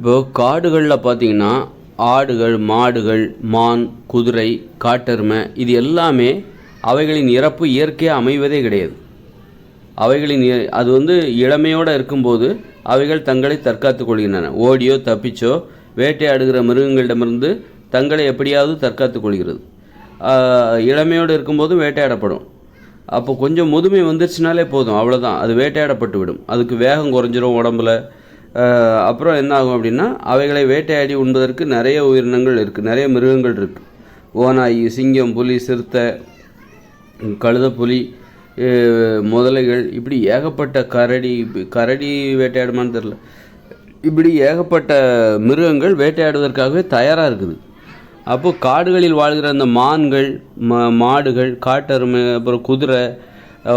இப்போது காடுகளில் பார்த்தீங்கன்னா ஆடுகள் மாடுகள் மான் குதிரை காட்டெருமை இது எல்லாமே அவைகளின் இறப்பு இயற்கையாக அமைவதே கிடையாது. அவைகளின் அது வந்து இளமையோடு இருக்கும்போது அவைகள் தங்களை தற்காத்துக் கொள்கின்றன. ஓடியோ தப்பிச்சோ வேட்டையாடுகிற மிருகங்களிடமிருந்து தங்களை எப்படியாவது தற்காத்துக் கொள்கிறது. இளமையோடு இருக்கும்போது வேட்டையாடப்படும். அப்போ கொஞ்சம் முதுமை வந்துருச்சுனாலே போதும் அவ்வளோதான் அது வேட்டையாடப்பட்டு விடும் அதுக்கு வேகம் குறைஞ்சிரும் உடம்புல. அப்புறம் என்ன ஆகும் அப்படின்னா அவைகளை வேட்டையாடி உண்பதற்கு நிறைய உயிரினங்கள் இருக்குது நிறைய மிருகங்கள் இருக்குது ஓநாய் சிங்கம் புலி சிறுத்தை கழுதப்புலி முதலைகள் இப்படி ஏகப்பட்ட கரடி கரடி வேட்டையாடுமான்னு தெரில இப்படி ஏகப்பட்ட மிருகங்கள் வேட்டையாடுவதற்காகவே தயாராக இருக்குது. அப்போது காடுகளில் வாழ்கிற அந்த மான்கள் ம மாடுகள் காட்டெருமை அப்புறம் குதிரை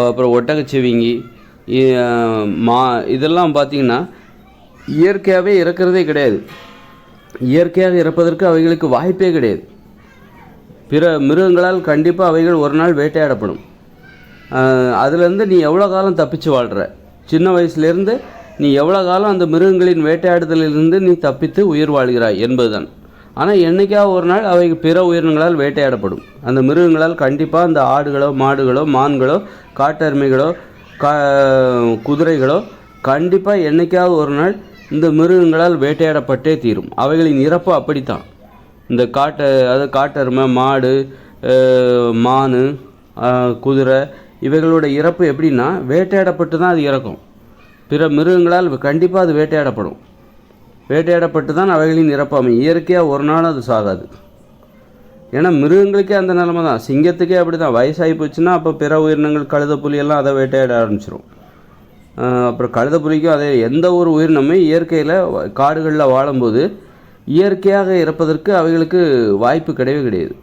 அப்புறம் ஒட்டகச்சிவிங்கி மா இதெல்லாம் பார்த்திங்கன்னா இயற்கையாகவே இறக்கிறதே கிடையாது. இயற்கையாக இறப்பதற்கு அவைகளுக்கு வாய்ப்பே கிடையாது. பிற மிருகங்களால் கண்டிப்பாக அவைகள் ஒரு நாள் வேட்டையாடப்படும். அதுலேருந்து நீ எவ்வளோ காலம் தப்பிச்சு வாழ்கிற சின்ன வயசுலேருந்து நீ எவ்வளோ காலம் அந்த மிருகங்களின் வேட்டையாடுதலிலிருந்து நீ தப்பித்து உயிர் வாழ்கிறாய் என்பதுதான். ஆனால் என்னைக்காவது ஒரு நாள் அவை பிற உயிரினங்களால் வேட்டையாடப்படும். அந்த மிருகங்களால் கண்டிப்பாக அந்த ஆடுகளோ மாடுகளோ மான்களோ காட்டெருமைகளோ கா குதிரைகளோ கண்டிப்பாக என்னைக்காவது ஒரு நாள் இந்த மிருகங்களால் வேட்டையாடப்பட்டே தீரும். அவைகளின் இறப்பு அப்படித்தான். இந்த காட்டு அது காட்டெருமை மாடு மானு மான் குதிரை இவைகளோட இறப்பு எப்படின்னா வேட்டையாடப்பட்டு தான் அது இறக்கும். பிற மிருகங்களால் கண்டிப்பாக அது வேட்டையாடப்படும். வேட்டையாடப்பட்டு தான் அவைகளின் இறப்பு அமையும். இயற்கையாக ஒரு நாள் அது சாகாது. ஏன்னா மிருகங்களுக்கே அந்த நிலமை தான் சிங்கத்துக்கே அப்படி தான் வயசாகி போச்சுன்னா அப்போ பிற உயிரினங்கள் கழுத புலியெல்லாம் அதை வேட்டையாட ஆரம்பிச்சிடும் அப்புறம் கழுதப்புலிக்கும் அதே எந்த ஒரு உயிரினமே இயற்கையில் காடுகளில் வாழும்போது இயற்கையாக இறப்பதற்கு அவைகளுக்கு வாய்ப்பு கிடையவே கிடையாது.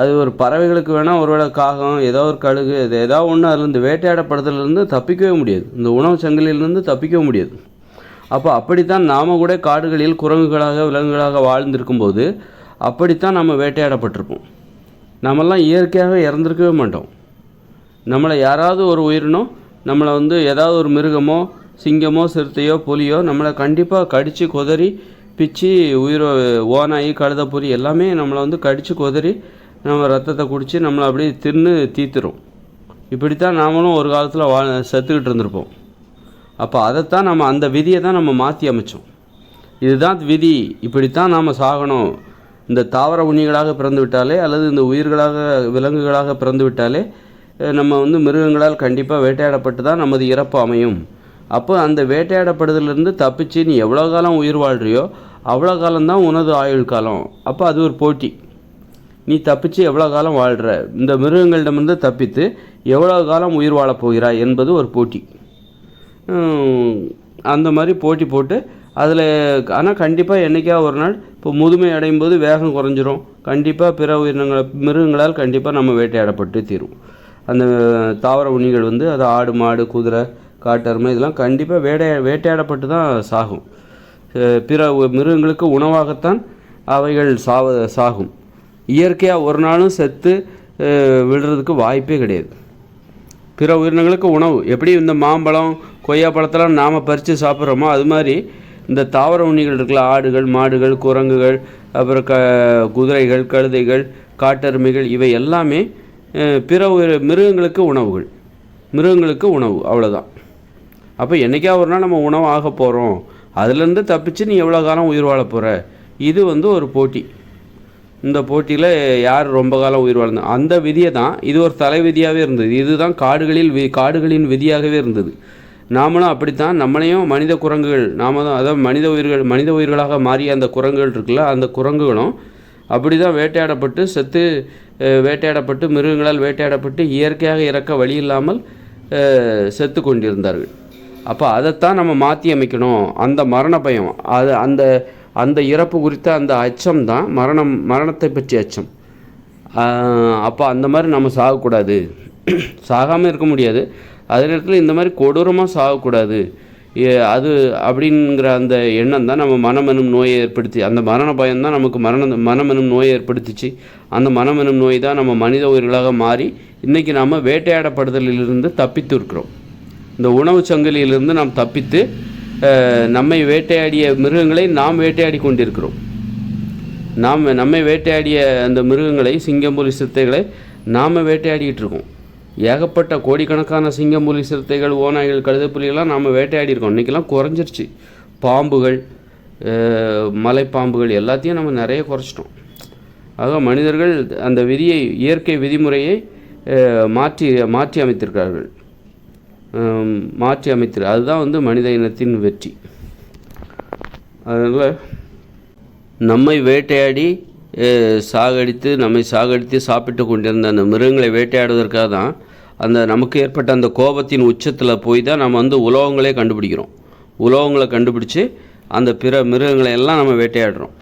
அது ஒரு பறவைகளுக்கு வேணால் ஒருவேளை காகம் ஏதோ ஒரு கழுகு இது ஏதோ ஒன்று அதுலேருந்து வேட்டையாடப்படுறதுலேருந்து தப்பிக்கவே முடியாது. இந்த உணவு சங்கிலியிலேருந்து தப்பிக்கவே முடியாது. அப்போ அப்படித்தான் நாம் கூட காடுகளில் குரங்குகளாக விலங்குகளாக வாழ்ந்திருக்கும்போது அப்படித்தான் நம்ம வேட்டையாடப்பட்டிருப்போம். நம்மெல்லாம் இயற்கையாக இறந்துருக்கவே மாட்டோம். நம்மளை யாராவது ஒரு உயிரினம் நம்மளை வந்து ஏதாவது ஒரு மிருகமோ சிங்கமோ சிறுத்தையோ புலியோ நம்மளை கண்டிப்பாக கடித்து கொதறி பிச்சு உயிரை ஓனாயி கழுத புலி எல்லாமே நம்மளை வந்து கடித்து கொதறி நம்ம ரத்தத்தை குடித்து நம்மளை அப்படியே தின்னு தீத்துரும். இப்படித்தான் நாமளும் ஒரு காலத்தில் வா செத்துக்கிட்டு இருந்திருப்போம். அப்போ அதைத்தான் நம்ம அந்த விதியை தான் நம்ம மாற்றி அமைச்சோம். இதுதான் விதி. இப்படித்தான் நாம் சாகணும். இந்த தாவர உண்ணிகளாக பிறந்து விட்டாலே அல்லது இந்த உயிர்களாக விலங்குகளாக பிறந்து விட்டாலே நம்ம வந்து மிருகங்களால் கண்டிப்பாக வேட்டையாடப்பட்டு தான் நமது இறப்பு அமையும். அப்போ அந்த வேட்டையாடப்படுதலிருந்து தப்பிச்சு நீ எவ்வளோ காலம் உயிர் வாழ்கிறியோ அவ்வளோ காலம்தான் உனது ஆயுள் காலம். அப்போ அது ஒரு போட்டி. நீ தப்பிச்சு எவ்வளோ காலம் வாழ்கிற இந்த மிருகங்களிடமிருந்து தப்பித்து எவ்வளோ காலம் உயிர் வாழப் போகிறாய் என்பது ஒரு போட்டி. அந்த மாதிரி போட்டி போட்டு அதில் ஆனால் கண்டிப்பாக என்றைக்கா ஒரு நாள் இப்போ முதுமை அடையும் போது வேகம் குறைஞ்சிரும். கண்டிப்பாக பிற உயிரினங்களை மிருகங்களால் கண்டிப்பாக நம்ம வேட்டையாடப்பட்டு தீரும். அந்த தாவர உண்ணிகள் வந்து அது ஆடு மாடு குதிரை காட்டெருமை இதெல்லாம் கண்டிப்பாக வேட்டையா வேட்டையாடப்பட்டு தான் சாகும் பிற மிருகங்களுக்கு உணவாகத்தான் அவைகள் சாவ சாகும். இயற்கையாக ஒரு நாளும் செத்து விழுறதுக்கு வாய்ப்பே கிடையாது. பிற உயிரினங்களுக்கு உணவு. எப்படி இந்த மாம்பழம் கொய்யா பழத்தெல்லாம் நாம் பறித்து சாப்பிட்றோமோ அது மாதிரி இந்த தாவர உண்ணிகள் இருக்குல்ல ஆடுகள் மாடுகள் குரங்குகள் அப்புறம் க குதிரைகள் கழுதைகள் காட்டெருமைகள் இவை எல்லாமே பிற உயிர் மிருகங்களுக்கு உணவுகள். மிருகங்களுக்கு உணவு அவ்வளோதான் அப்போ என்னைக்கா ஒரு நாள் நம்ம உணவு ஆக போகிறோம் அதுலேருந்து தப்பிச்சு நீ எவ்வளோ காலம் உயிர் வாழ போகிற இது வந்து ஒரு போட்டி. இந்த போட்டியில் யார் ரொம்ப காலம் உயிர் வாழ்ந்தா அந்த விதியை தான் இது ஒரு தலை விதியாகவே இருந்தது. இதுதான் காடுகளில் வி காடுகளின் விதியாகவே இருந்தது. நாமளும் அப்படித்தான் நம்மளையும் மனித குரங்குகள் நாம தான் அதாவது மனித உயிர்கள் மனித உயிர்களாக மாறிய அந்த குரங்குகள் இருக்குல்ல அந்த குரங்குகளும் அப்படி தான் வேட்டையாடப்பட்டு செத்து வேட்டையாடப்பட்டு மிருகங்களால் வேட்டையாடப்பட்டு இயற்கையாக இறக்க வழி இல்லாமல் செத்து கொண்டிருந்தார்கள் அப்போ அதைத்தான் நம்ம மாற்றி அமைக்கணும் அந்த மரண பயம் அது அந்த அந்த இறப்பு குறித்த அந்த அச்சம் தான் மரணம் மரணத்தை பற்றிய அச்சம். அப்போ அந்த மாதிரி நம்ம சாகக்கூடாது. சாகாமல் இருக்க முடியாது. அதே நேரத்தில் இந்த மாதிரி கொடூரமாக சாகக்கூடாது. அது அப்படிங்கிற அந்த எண்ணம் தான் நம்ம மனமெனும் நோயை ஏற்படுத்தி அந்த மரண பயம் தான் நமக்கு மரண மனமெனும் நோயை ஏற்படுத்திச்சு. அந்த மனமெனும் நோய் தான் நம்ம மனித உயிர்களாக மாறி இன்றைக்கி நாம் வேட்டையாடப்படுதலிலிருந்து தப்பித்து இருக்கிறோம். இந்த உணவு சங்கிலியிலிருந்து நாம் தப்பித்து நம்மை வேட்டையாடிய மிருகங்களை நாம் வேட்டையாடி கொண்டிருக்கிறோம். நாம் நம்மை வேட்டையாடிய அந்த மிருகங்களை சிங்கம் புலி நாம் வேட்டையாடிக்கிட்டு இருக்கோம். ஏகப்பட்ட கோடிக்கணக்கான சிங்கம் புலி சிறுத்தைகள் ஓநாய்கள் கழுதைப்புலிகள்லாம் நாம் வேட்டையாடி இருக்கோம் இன்றைக்கெல்லாம் குறைஞ்சிருச்சு. பாம்புகள் மலைப்பாம்புகள் எல்லாத்தையும் நம்ம நிறைய குறைச்சிட்டோம். ஆக மனிதர்கள் அந்த விதியை இயற்கை விதிமுறையை மாற்றி மாற்றி அமைத்திருக்கிறார்கள். மாற்றி அமைத்திரு அதுதான் வந்து மனித இனத்தின் வெற்றி. அதனால் நம்மை வேட்டையாடி சாகடித்து நம்மை சாகடித்து சாப்பிட்டு கொண்டிருந்த அந்த மிருகங்களை வேட்டையாடுவதற்காக தான் அந்த நமக்கு ஏற்பட்ட அந்த கோபத்தின் உச்சத்தில் போய் தான் நம்ம வந்து உலோகங்களே கண்டுபிடிக்கிறோம். உலோகங்களை கண்டுபிடிச்சு அந்த பிற மிருகங்களை எல்லாம் நம்ம வேட்டையாடுறோம்.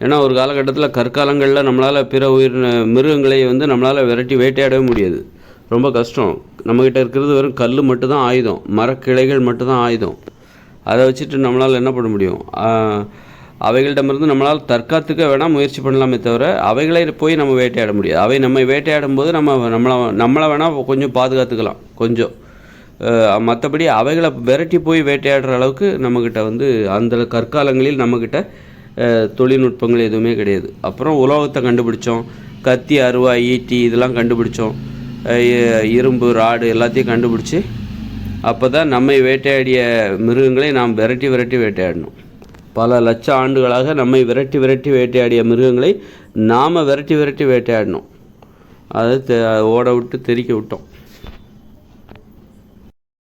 ஏன்னா ஒரு காலகட்டத்தில் கற்காலங்களில் நம்மளால் பிற உயிர் மிருகங்களை வந்து நம்மளால் விரட்டி வேட்டையாடவே முடியாது. ரொம்ப கஷ்டம். நம்மக்கிட்ட இருக்கிறது வெறும் கல் மட்டும்தான் ஆயுதம். மரக்கிளைகள் மட்டும்தான் ஆயுதம். அதை வச்சுட்டு நம்மளால் என்ன பண்ண முடியும்? அவைகளிடமிருந்து நம்மளால் தற்காத்துக்க வேணால் முயற்சி பண்ணலாமே தவிர அவைகளை போய் நம்ம வேட்டையாட முடியாது. அவை நம்ம வேட்டையாடும் போது நம்ம நம்மளை நம்மளை வேணால் கொஞ்சம் பாதுகாத்துக்கலாம் கொஞ்சம். மற்றபடி அவைகளை விரட்டி போய் வேட்டையாடுற அளவுக்கு நம்மக்கிட்ட வந்து அந்த கற்காலங்களில் நம்மக்கிட்ட தொழில்நுட்பங்கள் எதுவுமே கிடையாது. அப்புறம் உலோகத்தை கண்டுபிடிச்சோம். கத்தி அருவாய் ஈட்டி இதெல்லாம் கண்டுபிடிச்சோம். இரும்பு ராடு எல்லாத்தையும் கண்டுபிடிச்சி அப்போ தான் நம்மை வேட்டையாடிய மிருகங்களை நாம் விரட்டி விரட்டி வேட்டையாடணும். பல லட்ச ஆண்டுகளாக நம்மை விரட்டி விரட்டி வேட்டையாடிய மிருகங்களை நாம் விரட்டி விரட்டி வேட்டையாடணும் அதை தெ- ஓட விட்டு தெறிக்க விட்டோம்.